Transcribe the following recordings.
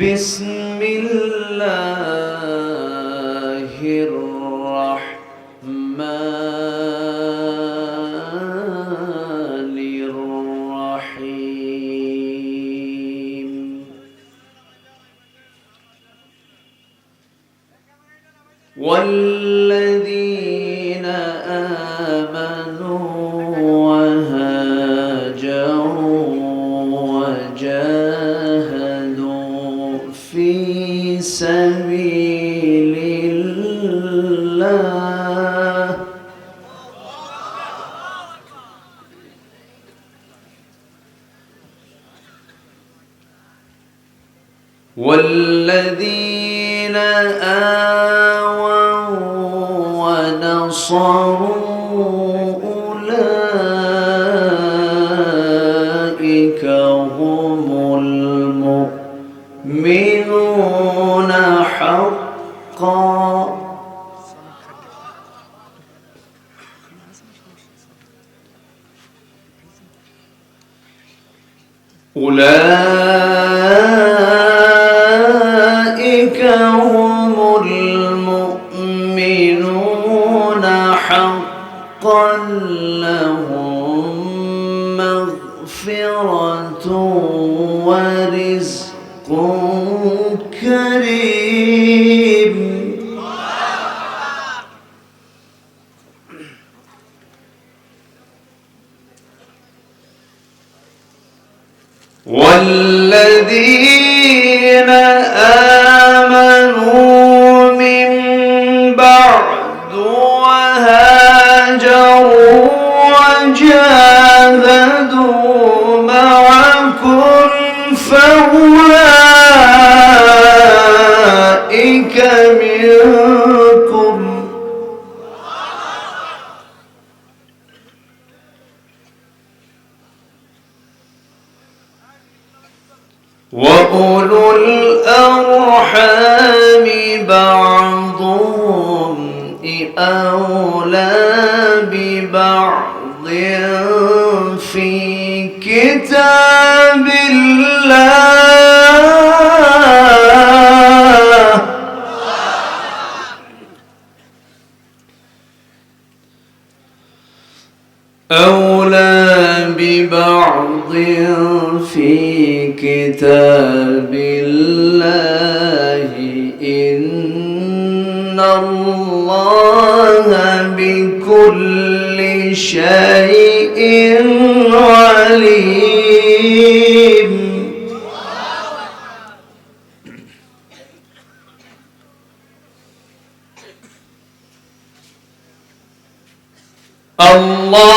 بسم الله الرحمن أولى ببعض في كتاب الله. إن الله بكل شيء عليم.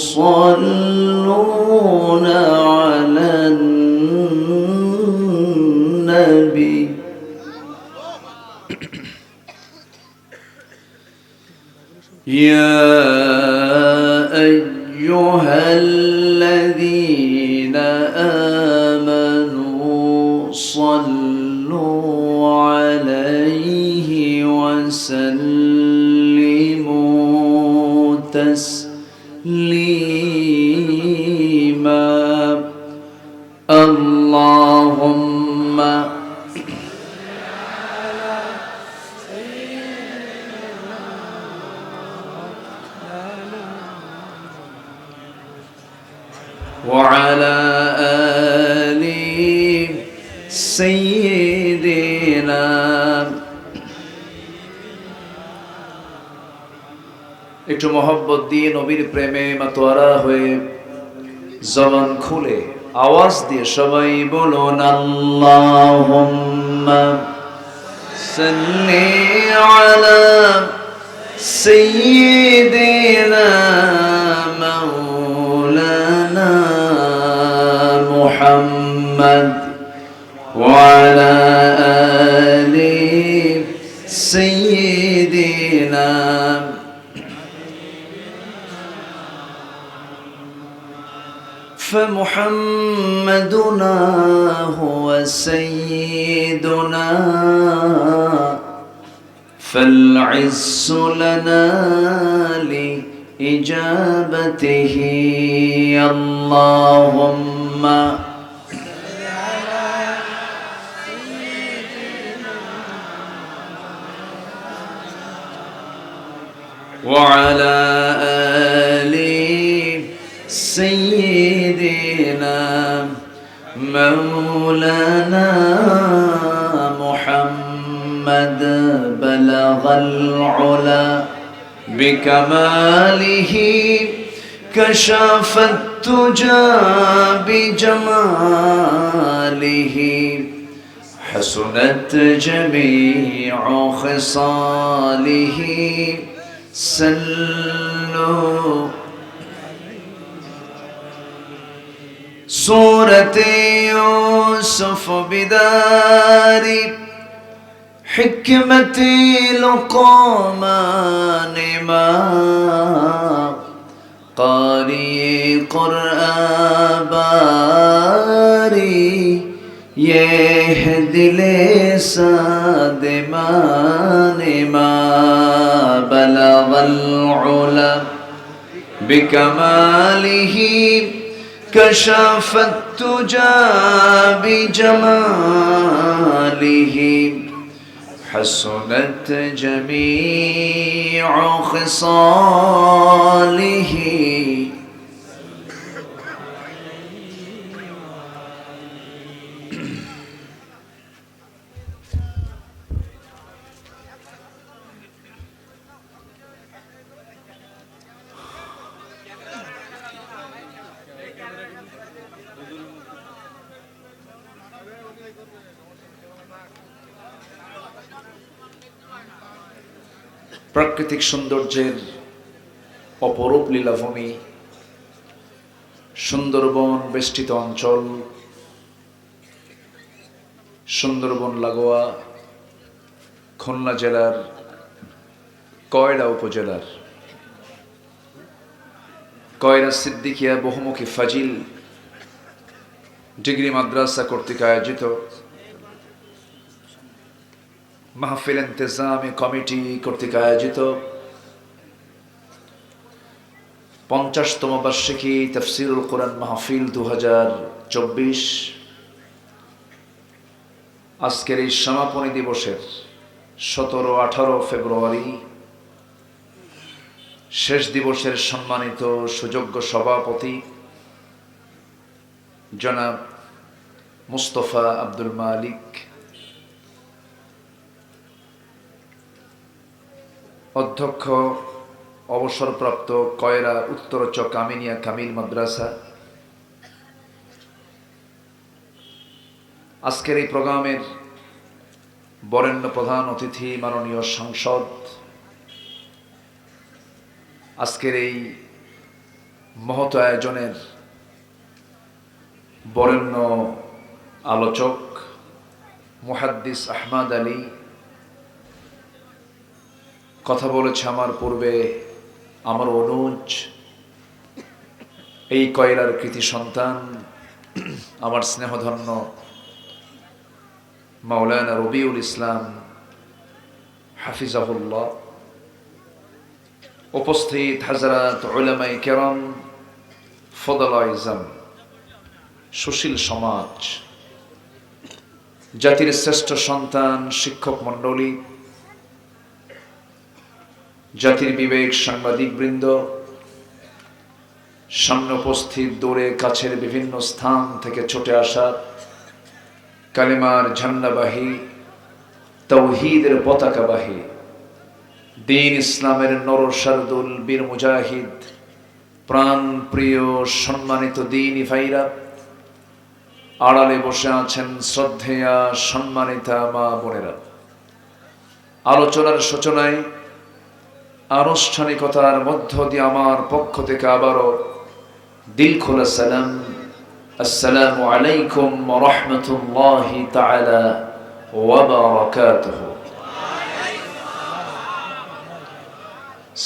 يصلون على النبي. يا وعلى آل سيدنا একটু মহব্বত দিয়ে নবীর প্রেমে মাতোয়ারা হয়ে জবান খুলে আওয়াজ দিয়ে সবাই বলুন আল্লাহুম্মা সাল্লি আলা সাইয়্যিদিনা মাওলানা محمد وعلى آل سيدنا فمحمدنا هو سيدنا فالعز لنا لإجابته. اللهم وعلى آل سيدنا مولانا محمد بلغ العلا بكماله كشف التجى بجماله حسنت جميع خصاله صلوا. سورة يوسف بداري حكمة لقمان ما قاري قرآن باري یہ دل بلغ العلا بكماله كشف التجى بجماله حسنت جميع خصاله প্রাকৃতিক সৌন্দর্যের অপরূপ লীলাভূমি, সুন্দরবন বেষ্টিত অঞ্চল, সুন্দরবন লাগোয়া, খুলনা জেলার কয়রা উপজেলার। কয়রা সিদ্দিকিয়া বহুমুখী ফাজিল ডিগ্রি মাদ্রাসা কর্তৃক আয়োজিত মাহফিল ইন্তেজামি কমিটি কর্তৃক আয়োজিত পঞ্চাশতম বার্ষিকী তফসিরুল কোরআন মাহফিল দু আজকের এই সমাপনী দিবসের সতেরো, আঠারো ফেব্রুয়ারি শেষ দিবসের সম্মানিত সুযোগ্য সভাপতি জনাব মুস্তফা আব্দুল মালিক অধ্যক্ষ, অবসরপ্রাপ্ত কয়রা উত্তরচ কামিনিয়া কামিল মাদ্রাসা। আজকের এই প্রোগ্রামের বরেণ্য প্রধান অতিথি মাননীয় সাংসদ। আজকের এই মহৎ আয়োজনের বরেণ্য আলোচক মুহাদ্দিস আহমাদ আলী কথা বলেছে আমার পূর্বে আমার অনুজ, এই কয়লার কৃতি সন্তান, আমার স্নেহধন্য মাওলানা রবিউল ইসলাম হাফিজাহুল্লাহ। উপস্থিত হাজরাত ওলামাই কেরম ফদলাইজম সুশীল সমাজ, জাতির শ্রেষ্ঠ সন্তান শিক্ষক মণ্ডলী জাতির বিবেক সাংবাদিক বৃন্দ সামনে উপস্থিত, দূরে, কাছের বিভিন্ন স্থান থেকে ছুটে আসা কালিমার ঝান্ডাবাহী, তৌহিদের পতাকাবাহী, দিন ইসলামের নরসারদুল বীর মুজাহিদ প্রাণ প্রিয় সম্মানিত দিন ইফাইরা আড়ালে বসে আছেন শ্রদ্ধেয়া, সম্মানিতা মা বোনেরা। আলোচনার সূচনায় আনুষ্ঠানিকতার মধ্য দিয়ে আমার পক্ষ থেকে আবারও দিল খোলা সালাম। আসসালামু আলাইকুম রহমতুল্লাহি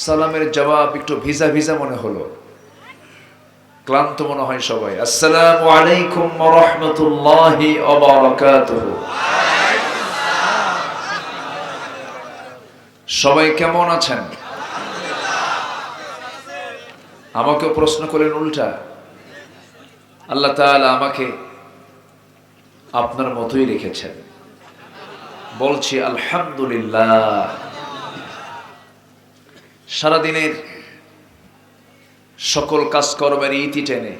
সালামের জবাব একটু ভিজা ভিজা মনে হলো। ক্লান্ত মনে হয় সবাই। আসসালামু আলাইকুম রহমতুল্লাহি সবাই কেমন আছেন? আমাকে প্রশ্ন করলেন উল্টা। আল্লাহ তাআলা আমাকে আপনার মতোই রেখেছেন। বলছি, আলহামদুলিল্লাহ। সারাদিনের সকল কাজকর্মের ইতি টেনে,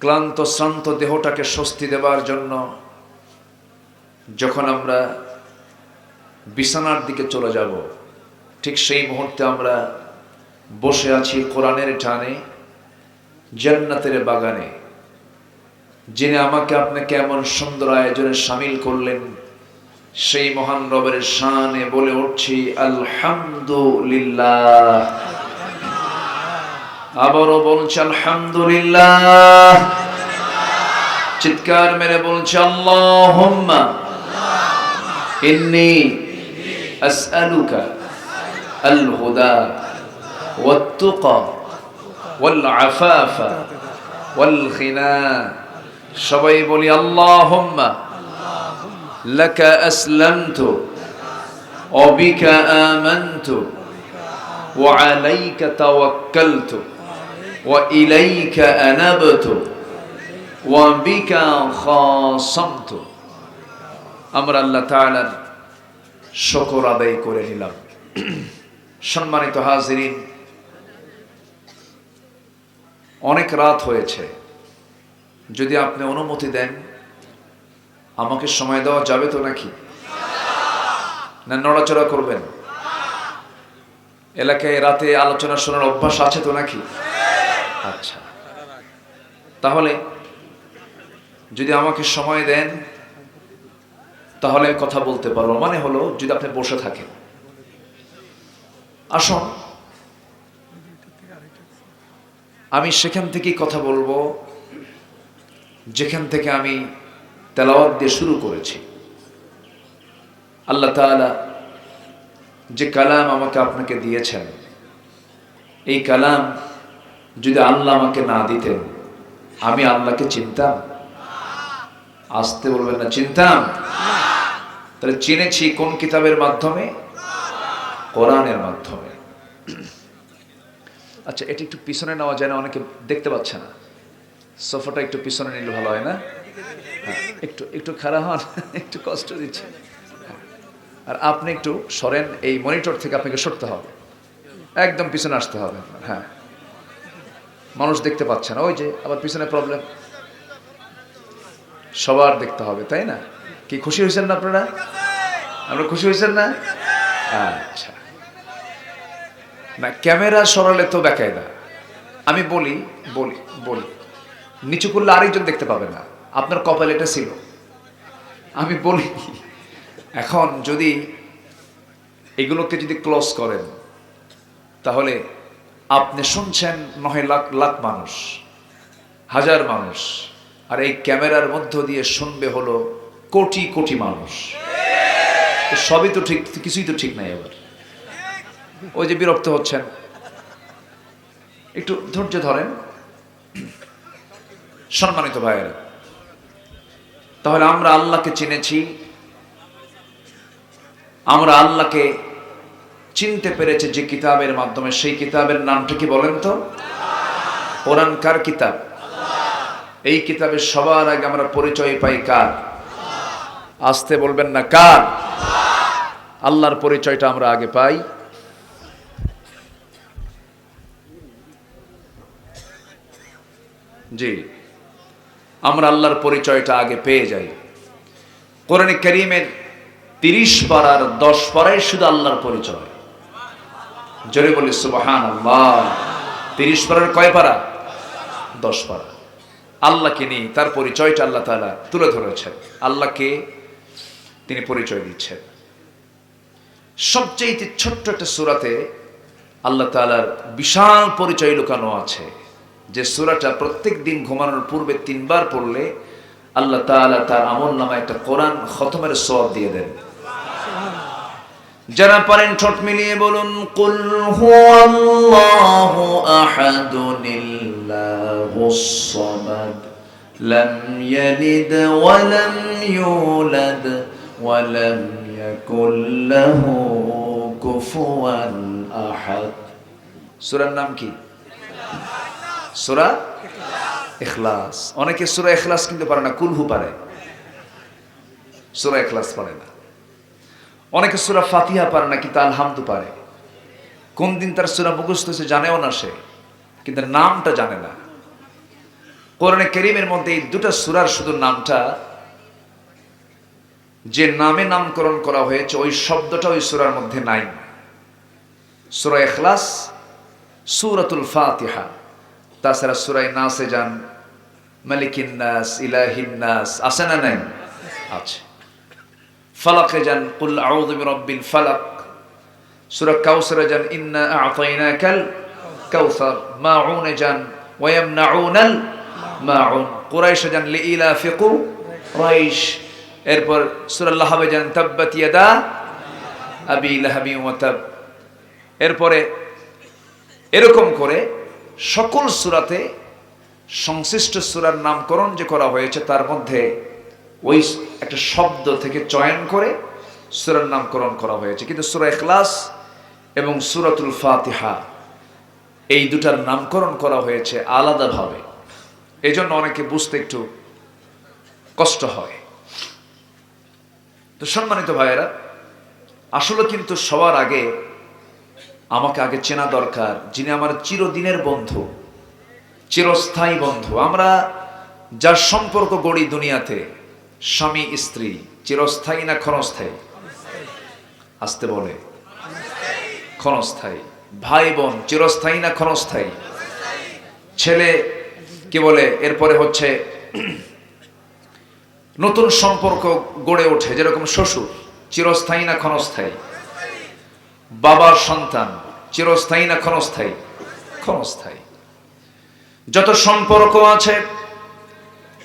ক্লান্ত, শ্রান্ত দেহটাকে স্বস্তি দেবার জন্য যখন আমরা বিছানার দিকে চলে যাব, ঠিক সেই মুহূর্তে আমরা বসে আছি কোরআনের টানে, জান্নাতের বাগানে। যিনি আমাকে আপনাকে এমন সুন্দর আয়োজনে সামিল করলেন, সেই মহান রবের শানে বলে উঠছি, আলহামদুলিল্লাহ। আবারও বলছে, আলহামদুলিল্লাহ। চিৎকার মেরে বলছে আল্লাহ ইন্নি আসআলুকা আল হুদা والتقى والعفاف والغنى সবাই বলি আল্লাহুম্মা لك أسلمت وبك آمنت وعليك توكلت وإليك أنبت وبك خاصمت আমরা আল্লাহ তাআলার শকর আদায় করে নিলাম সম্মানিত হাজিরিন অনেক রাত হয়েছে। যদি আপনি অনুমতি দেন, আমাকে সময় দেওয়া যাবে তো নাকি? না, নড়াচড়া করবেন। এলাকায় রাতে আলোচনা শোনার অভ্যাস আছে তো নাকি? আচ্ছা। তাহলে, যদি আমাকে সময় দেন, তাহলে কথা বলতে পারব। মানে হলো, যদি আপনি বসে থাকেন। আসুন। আমি সেখান থেকেই কথা বলব, যেখান থেকে আমি তেলাওয়াত দিয়ে শুরু করেছি। আল্লাহ তাআলা যে কালাম আমাকে আপনাকে দিয়েছেন, এই কালাম যদি আল্লাহ আমাকে না দিতেন, আমি আল্লাহকে চিনতাম? আসতে বলবেন না, চিনতাম? তাহলে চিনেছি কোন কিতাবের মাধ্যমে? কোরআনের মাধ্যমে। আচ্ছা এটি একটু পিছনে নেওয়া যায় না অনেকে দেখতে পাচ্ছে না। সোফাটা একটু পিছনে নিলে ভালো হয় না? হ্যাঁ, একটু একটু খারাপ হন একটু কষ্ট দিচ্ছে। হ্যাঁ। আর আপনি একটু সরেন এই মনিটর থেকে আপনাকে সরতে হবে। একদম পিছনে আসতে হবে হ্যাঁ। মানুষ দেখতে পাচ্ছে না ওই যে আবার পিছনে প্রবলেম সবার দেখতে হবে তাই না? কি খুশি হয়েছেন না আপনারা? আমরা খুশি হয়েছেন না? আচ্ছা। না, ক্যামেরা সরালে তো বেকায়দা। আমি বলি বলি বলি, নিচু করলে আরেকজন দেখতে পাবে না। আপনার কপাল এটা ছিল। আমি বলি, এখন যদি এগুলোকে যদি ক্লোজ করেন, তাহলে আপনি শুনছেন নয় লাখ লাখ মানুষ, হাজার মানুষ, আর এই ক্যামেরার মধ্য দিয়ে শুনবে হলো কোটি কোটি মানুষ। সবই তো ঠিক, কিছুই তো ঠিক নাই এবার। ওই যে বিরক্ত হচ্ছেন। একটু ধৈর্য ধরেন। সম্মানিত ভাইয়েরা, তাহলে আমরা আল্লাহকে চিনেছি। আমরা আল্লাহকে চিনতে পেরেছে যে কিতাবের মাধ্যমে। সেই কিতাবের নামটা কি বলেন তো? কোরআন কার কিতাব? এই কিতাবে সবার আগে আমরা পরিচয় পাই কার? আসতে বলবেন না, কার? আল্লাহর পরিচয়টা আমরা আগে পাই। জি। আমরা আল্লাহর পরিচয়টা আগে পেয়ে যাই। কোরআনে করিমের তিরিশ পাড়ার দশ পাড়ায় শুধু আল্লাহর পরিচয়। জোরে বলি সুবহান তিরিশ পাড়ার কয় পাড়া দশ পাড়া আল্লাহকে নিয়ে তার পরিচয়টা আল্লাহ তালা তুলে ধরেছেন। আল্লাহকে তিনি পরিচয় দিচ্ছেন। সবচেয়ে ছোট্ট একটা সুরাতে আল্লাহ তালার বিশাল পরিচয় লুকানো আছে। যে সুরাটা প্রত্যেক দিন ঘুমানোর পূর্বে তিনবার পড়লে আল্লাহ তাআলা তার আমল নামা একটা কোরআন খতমের সওয়াব দিয়ে দেন। যারা পারেন ঠোঁট মিলিয়ে বলুন কুল হুয়াল্লাহু আহাদুনিল্লাহুস সামাদ লাম ইয়ালিদ ওয়া লাম ইউলাদ ওয়া লাম ইয়াকুল লাহু কুফুয়ান আহাদ। সূরার নাম কি? সূরা ইখলাস। অনেকে সূরা ইখলাস কিন্তু পারে না, কুলহু পারে। সূরা ইখলাস পারে না। অনেকে সূরা ফাতিহা পারে না, কিন্তু আলহামদু পারে। কোন দিন তার সূরা মুখস্থ হয়েছে জানেও না সে, কিন্তু নামটা জানে না। কোরআনে কেরিমের মধ্যে এই দুটো সূরার শুধু নামটা, যে নামে নামকরণ করা হয়েছে, ওই শব্দটা ওই সুরার মধ্যে নাই। সূরা এখলাস সুরাতুল ফাতিহা। তাছাড়া সুরাই নাসে যান, মালিকিন নাস, ইলাহিন নাস, আছে না নাই? আছে। ফালাকে যান, কুল আউযু বিরাব্বিল ফালাক। সূরা কাউসারে যান, ইন্না আ'তাইনাকাল কাউসার মাউনে যান ওয়ায়ামনাউনাল মাউন। কুরাইশে যান লিইলাফি কুরাইশ। এরপর সূরা লাহাবে যান, তাব্বাত ইয়াদা আবি লাহাবি ওয়া তাব। এরপরে এরকম করে সকল সুরাতে সংশ্লিষ্ট সুরার নামকরণ যে করা হয়েছে, তার মধ্যে ওই একটা শব্দ থেকে চয়ন করে সুরার নামকরণ করা হয়েছে। কিন্তু সুরা এখলাস এবং সুরাতুল ফাতিহা এই দুটার নামকরণ করা হয়েছে আলাদাভাবে। এই জন্য অনেকে বুঝতে একটু কষ্ট হয়। তো সম্মানিত ভাইয়েরা, আসলে কিন্তু সবার আগে আমাকে আগে চেনা দরকার, যিনি আমার চিরদিনের বন্ধু, চিরস্থায়ী বন্ধু। আমরা যার সম্পর্ক গড়ি দুনিয়াতে, স্বামী, স্ত্রী, চিরস্থায়ী না ক্ষণস্থায়ী? আসতে বলে। ক্ষণস্থায়ী। ভাই, বোন, চিরস্থায়ী না ক্ষণস্থায়ী? ছেলে, কি বলে, এরপরে হচ্ছে নতুন সম্পর্ক গড়ে ওঠে, যেরকম শ্বশুর, চিরস্থায়ী না ক্ষণস্থায়ী? বাবার সন্তান চিরস্থায়ী না ক্ষণস্থায়ী? ক্ষণস্থায়ী। যত সম্পর্ক আছে,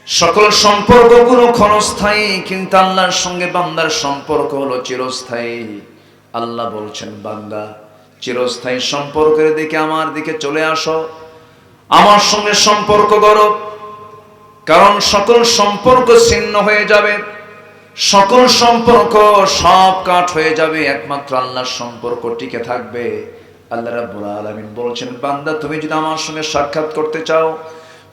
সকল সম্পর্কগুলো ক্ষণস্থায়ী, কিন্তু আল্লাহর সঙ্গে বান্দার সম্পর্ক হলো চিরস্থায়ী। আল্লাহ বলছেন, বান্দা, চিরস্থায়ী সম্পর্কের দিকে আমার দিকে চলে আসো। আমার সঙ্গে সম্পর্ক করো। কারণ সকল সম্পর্ক ছিন্ন হয়ে যাবে। সকল সম্পর্ক সব কাঠ হয়ে যাবে। একমাত্র আল্লাহর সম্পর্ক টিকে থাকবে। আল্লাহ রাব্বুল আলামিন বলছেন বান্দা তুমি যদি আমার সঙ্গে সাক্ষাৎ করতে চাও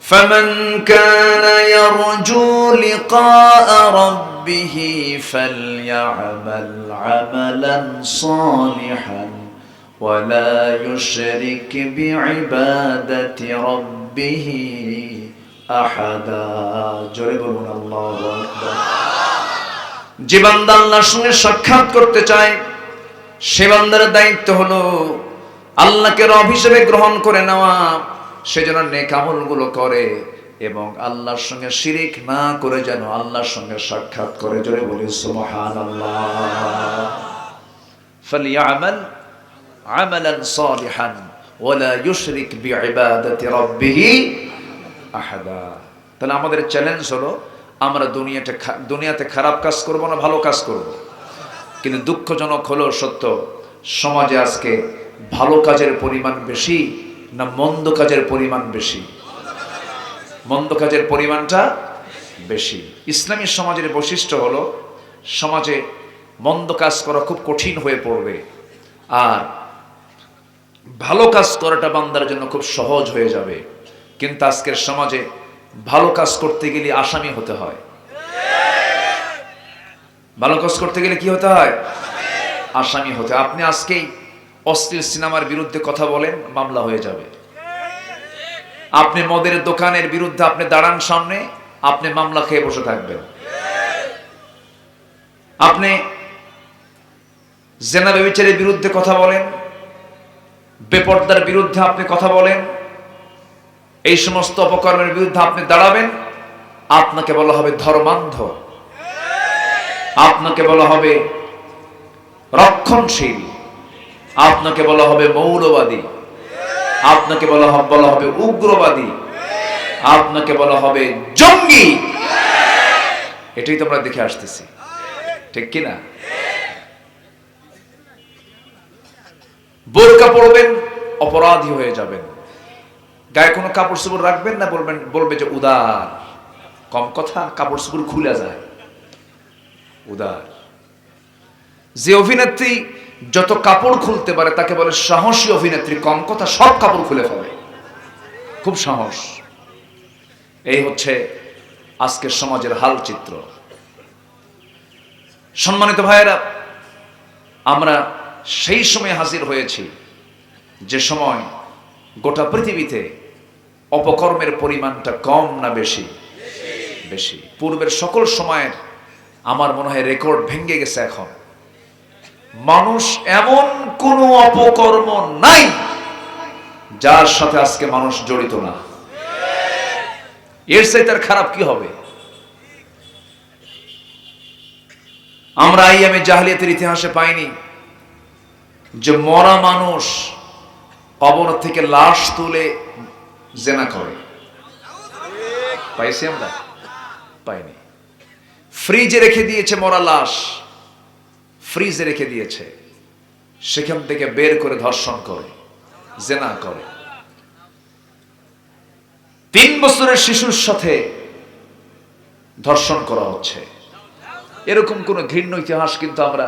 فمن كان يرجو لقاء ربه فليعمل عملا صالحا ولا يشرك بعبادة ربه أحدا جرب الله أكبر যে বান্দা আল্লাহর সঙ্গে সাক্ষাৎ করতে চায় সে বান্দার দায়িত্ব হলো আল্লাহকে রব হিসেবে গ্রহণ করে নেওয়া, সেজন্য নেক আমলগুলো করে এবং আল্লাহর সঙ্গে শিরিক না করে যেন আল্লাহর সঙ্গে সাক্ষাৎ করে। জোরে বলি সুবহানাল্লাহ। ফালিয়ামাল আমালান সালিহান ওয়ালা ইউশরিক বিইবাদাতি রাব্বিহি আহাদা। তাহলে আমাদের চ্যালেঞ্জ হলো, আমরা দুনিয়াতে দুনিয়াতে খারাপ কাজ করব না ভালো কাজ করব? কিন্তু দুঃখজনক হলো সত্য, সমাজে আজকে ভালো কাজের পরিমাণ বেশি না মন্দ কাজের পরিমাণ বেশি? মন্দ কাজের পরিমাণটা বেশি। ইসলামী সমাজের বৈশিষ্ট্য হলো, সমাজে মন্দ কাজ করা খুব কঠিন হয়ে পড়বে। আর ভালো কাজ করাটা বান্দার জন্য খুব সহজ হয়ে যাবে। কিন্তু আজকের সমাজে ভালো কাজ করতে গেলে আসামি হতে হয়। ভালো কাজ করতে গেলে কি হতে হয়? আসামি হতে। আপনি আজকেই অশ্লীল সিনেমার বিরুদ্ধে কথা বলেন, মামলা হয়ে যাবে। আপনি মদের দোকানের বিরুদ্ধে আপনি দাঁড়ান সামনে, আপনি মামলা খেয়ে বসে থাকবেন। আপনি জেনা ব্যবচারের বিরুদ্ধে কথা বলেন, বেপর্দার বিরুদ্ধে আপনি কথা বলেন, এই সমস্ত অপকর্মের বিরুদ্ধে আপনি দাঁড়াবেন, আপনাকে বলা হবে ধর্মান্ধ। আপনাকে বলা হবে রক্ষণশীল। আপনাকে বলা হবে মৌলবাদী। আপনাকে বলা হবে বলা হবে উগ্রবাদী। আপনাকে বলা হবে জঙ্গি। এটাই তো আমরা দেখে আসতেছি। ঠিক কি না? বোরকা পড়বেন অপরাধী হয়ে যাবেন। গায়ে কোনো কাপড় চোপড় রাখবেন না, বলবেন বলবে যে উদার। কম কথা, কাপড় চোপড় খুলে যায়। উদার। যে অভিনেত্রী যত কাপড় খুলতে পারে, তাকে বলে সাহসী অভিনেত্রী, কম কথা সব কাপড় খুলে ফেলে। খুব সাহস। এই হচ্ছে আজকের সমাজের হাল চিত্র সম্মানিত ভাইয়েরা, আমরা সেই সময় হাজির হয়েছি যে সময় গোটা পৃথিবীতে অপকর্মের পরিমাণটা কম না বেশি? বেশি। পূর্বের সকল সময়ের আমার মনে হয় রেকর্ড ভেঙে গেছে এখন। মানুষ এমন কোনো অপকর্ম নাই যার সাথে আজকে মানুষ জড়িত না। এর সাথে তার খারাপ কি হবে? আমরা এই আমি জাহলিয়াতের ইতিহাসে পাইনি যে মরা মানুষ কবর থেকে লাশ তুলে জেনা করে। পাইছি আমরা? পাইনি। ফ্রিজে রেখে দিয়েছে মরা লাশ। ফ্রিজে রেখে দিয়েছে। সেখান থেকে বের করে ধর্ষণ করে, জেনা করে। তিন বছরের শিশুর সাথে ধর্ষণ করা হচ্ছে। এরকম কোন ঘৃণ্য ইতিহাস কিন্তু আমরা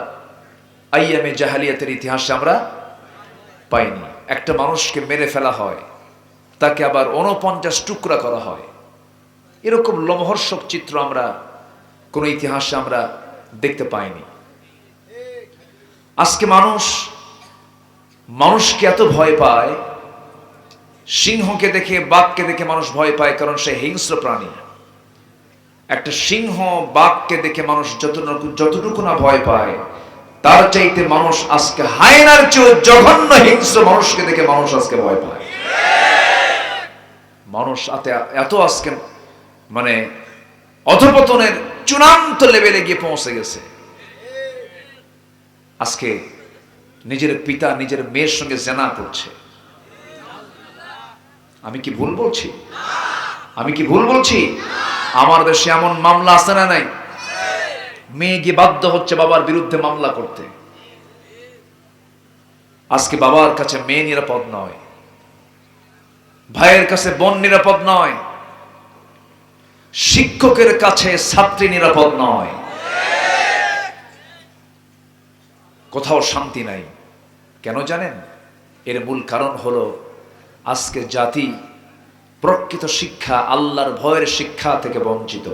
আইয়ামে জাহালিয়াতের ইতিহাসে আমরা পাইনি। একটা মানুষকে মেরে ফেলা হয়, তাকে আবার উনপঞ্চাশ টুকরা করা হয়। এরকম লোমহর্ষক চিত্র আমরা কোন ইতিহাসে আমরা দেখতে পাইনি। আজকে মানুষ, মানুষকে এত ভয় পায়, সিংহকে দেখে, বাঘকে দেখে মানুষ ভয় পায় কারণ সে হিংস্র প্রাণী। একটা সিংহ, বাঘকে দেখে মানুষ যতটুকু যতটুকু না ভয় পায়, তার চাইতে মানুষ আজকে হায়নার চেয়েও জঘন্য হিংস্র মানুষকে দেখে মানুষ আজকে ভয় পায়। মানুষ এত আজকে মানে অধপতনের চূড়ান্ত লেভেলে গিয়ে পৌঁছে গেছে। আজকে নিজের পিতা, নিজের মেয়ের সঙ্গে জেনা করছে। আমি কি ভুল বলছি? আমি কি ভুল বলছি? আমার দেশে এমন মামলা আছে না নাই? মেয়ে গিয়ে বাধ্য হচ্ছে বাবার বিরুদ্ধে মামলা করতে। আজকে বাবার কাছে মেয়ে নিরাপদ নয়। ভাইয়ের কাছে বোন নিরাপদ নয়। শিক্ষকের কাছে ছাত্রী নিরাপদ নয়। কোথাও শান্তি নাই। কেন জানেন? এর মূল কারণ হলো আজকে জাতি প্রকৃত শিক্ষা, আল্লাহর ভয়ের শিক্ষা থেকে বঞ্চিত।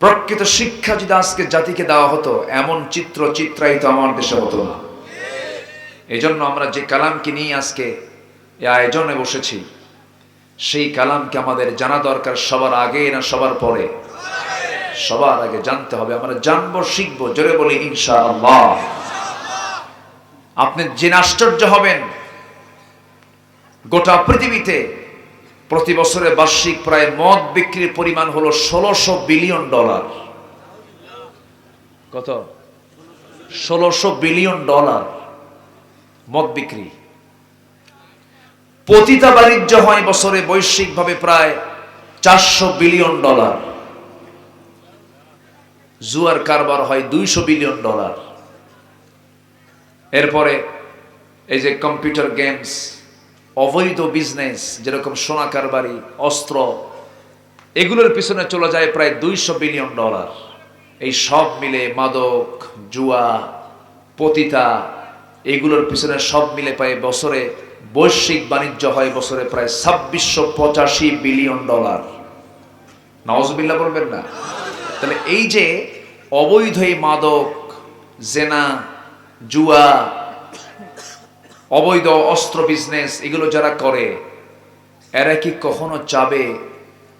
প্রকৃত শিক্ষা যদি আজকে জাতিকে দেওয়া হতো, এমন চিত্র চিত্রায়িত আমার দেশে হতো না। এই জন্য আমরা যে কালামকে নিয়ে আজকে এ আয়োজনে বসেছি, সেই কালামকে আমাদের জানা দরকার সবার আগে না সবার পরে। সবার আগে জানতে হবে, আমরা জানব, শিখব, জোরে বলি ইনশা আল্লাহ আপনি জেনে আশ্চর্য হবেন, গোটা পৃথিবীতে প্রতি বছরে বার্ষিক প্রায় মদ বিক্রির পরিমাণ হলো ষোলোশো বিলিয়ন ডলার। কত? ষোলোশো বিলিয়ন ডলার মদ বিক্রি। পতিতা বাণিজ্য হয় বছরে বৈশ্বিকভাবে প্রায় চারশো বিলিয়ন ডলার। জুয়ার কারবার হয় দুইশো বিলিয়ন ডলার। এরপরে এই যে কম্পিউটার গেমস, অবৈধ বিজনেস, যেরকম সোনা কারবারি, অস্ত্র, এগুলোর পিছনে চলে যায় প্রায় দুইশো বিলিয়ন ডলার। এই সব মিলে মাদক, জুয়া, পতিতা, এগুলোর পিছনে সব মিলে প্রায় বছরে, বৈশ্বিক বাণিজ্য হয় বছরে প্রায় ছাব্বিশশো পঁচাশি বিলিয়ন ডলার। নওয়াজবিল্লা বলবেন না? তাহলে এই যে অবৈধ মাদক, জেনা, জুয়া, অবৈধ অস্ত্র বিজনেস এগুলো যারা করে, এরা কি কখনো চাবে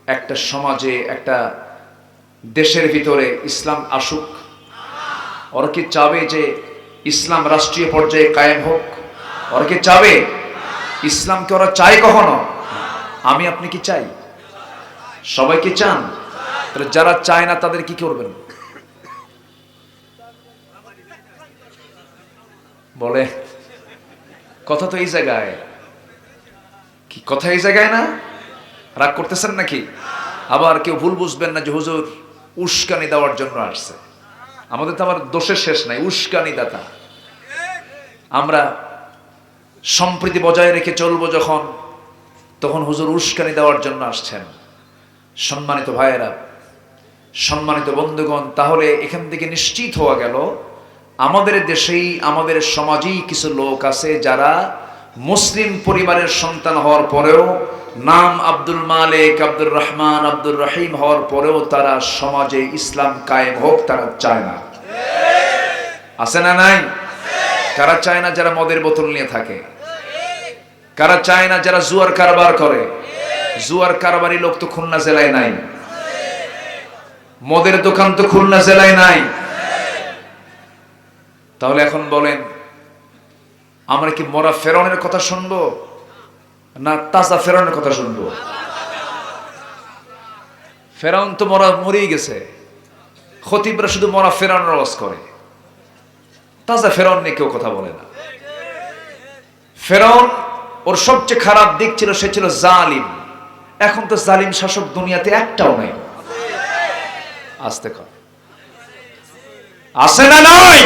একটা সমাজে, একটা দেশের ভিতরে ইসলাম আসুক? ওরা কি চাবে যে ইসলাম রাষ্ট্রীয় পর্যায়ে কায়েম হোক? ওরা কি চাবে? ইসলামকে ওরা চায় কখনো? আমি, আপনি কি চাই? সবাই কি চান? তাহলে যারা চায় না তাদের কি করবেন? বলে, কথা তো এই জায়গায়। কি, কথা এই জায়গায় না? রাগ করতেছেন নাকি? আবার কেউ ভুল বুঝবেন না যে হুজুর উস্কানি দেওয়ার জন্য আসছে। আমাদের তো আবার দোষের শেষ নাই উস্কানি দাতা আমরা সম্প্রীতি বজায় রেখে চলবো যখন, তখন হুজুর উস্কানি দেওয়ার জন্য আসছেন। সম্মানিত ভাইয়েরা সম্মানিত বন্ধুগণ, তাহলে এখান থেকে নিশ্চিত হওয়া গেল, আমাদের দেশেই, আমাদের সমাজেই কিছু লোক আছে যারা মুসলিম পরিবারের সন্তান হওয়ার পরেও, নাম আব্দুল মালিক, আব্দুর রহমান, আব্দুর রহিম হওয়ার পরেও তারা সমাজে ইসলাম কায়েম হোক, তারা চায় না। আছে না নাই? কারা চায় না যারা মদের বোতল নিয়ে থাকে? কারা চায় না যারা জুয়ার কারবার করে? জুয়ার কারবারি লোক তো খুলনা জেলায় নাই। মদের দোকান তো খুলনা জেলায় নাই। তাহলে এখন বলেন, আমরা কি মরা ফেরনের কথা শুনব? না তাজা ফেরনের কথা শুনব? ফেরাউন তো মরা মরেই গেছে। খতিবরা শুধু মরা ফেরানোর আওয়াজ করে। তাজা ফেরাউন নিয়ে কেউ কথা বলে না। ফেরাউন ওর সবচেয়ে খারাপ দিক ছিল, সে ছিল জালিম। এখন তো জালিম শাসক দুনিয়াতে একটাও নেই। আসতে কর। আসে না নয়?